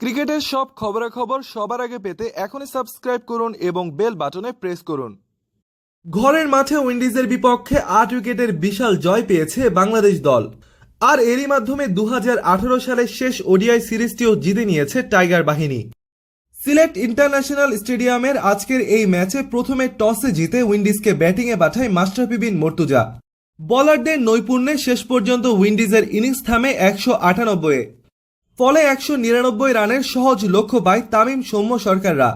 ক্রিকেটের সব খবরাখবর সবার আগে পেতে এখনই সাবস্ক্রাইব করুন এবং বেল বাটনে প্রেস করুন। ঘরের মাঠে উইন্ডিজের বিপক্ষে আট উইকেটের বিশাল জয় পেয়েছে বাংলাদেশ দল। আর এরই মাধ্যমে দু হাজার আঠারো সালের শেষ ওডিআই সিরিজটিও জিতে নিয়েছে টাইগার বাহিনী। সিলেট ইন্টারন্যাশনাল স্টেডিয়ামের আজকের এই ম্যাচে প্রথমে টসে জিতে উইন্ডিজকে ব্যাটিংয়ে পাঠায় মাস্টারপি বিন মর্তুজা। বলারদের নৈপুণ্যে শেষ পর্যন্ত উইন্ডিজের ইনিংস থামে একশো আটানব্বই ফলে একশো নিরানব্বই রানের সহজ লক্ষ্য পায় তামিম সৌম্য সরকাররা।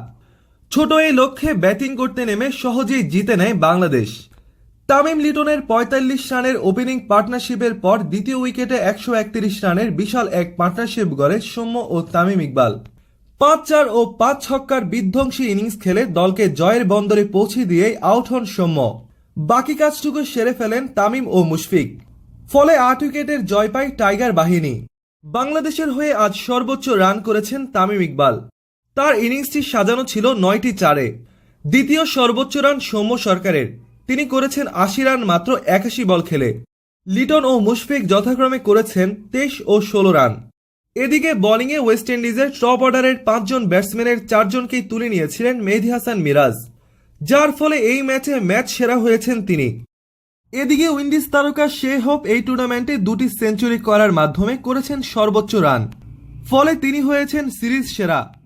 ছোট এই লক্ষ্যে ব্যাটিং করতে নেমে সহজেই জিতে নেয় বাংলাদেশ। তামিম লিটনের পঁয়তাল্লিশ রানের ওপেনিং পার্টনারশিপের পর দ্বিতীয় উইকেটে একশো একত্রিশ রানের বিশাল এক পার্টনারশিপ গড়ে সৌম্য ও তামিম ইকবাল। পাঁচ চার ও পাঁচ ছক্কার বিধ্বংসী ইনিংস খেলে দলকে জয়ের বন্দরে পৌঁছে দিয়ে আউট হন সৌম্য। বাকি কাজটুকু সেরে ফেলেন তামিম ও মুশফিক। ফলে আট উইকেটের জয় পায় টাইগার বাহিনী। বাংলাদেশের হয়ে আজ সর্বোচ্চ রান করেছেন তামিম ইকবাল। তার ইনিংসটি সাজানো ছিল নয়টি চারে। দ্বিতীয় সর্বোচ্চ রান সৌম্য সরকারের। তিনি করেছেন আশি রান মাত্র একাশি বল খেলে। লিটন ও মুশফিক যথাক্রমে করেছেন তেইশ ও ষোলো রান। এদিকে বোলিংয়ে ওয়েস্ট ইন্ডিজের টপ অর্ডারের পাঁচজন ব্যাটসম্যানের চারজনকেই তুলে নিয়েছিলেন মেহেদি হাসান মিরাজ। যার ফলে এই ম্যাচে ম্যাচ সেরা হয়েছেন তিনি। এদিকে উইন্ডিজ তারকা শে হোপ এই টুর্নামেন্টে দুটি সেঞ্চুরি করার মাধ্যমে করেছেন সর্বোচ্চ রান। ফলে তিনি হয়েছেন সিরিজ সেরা।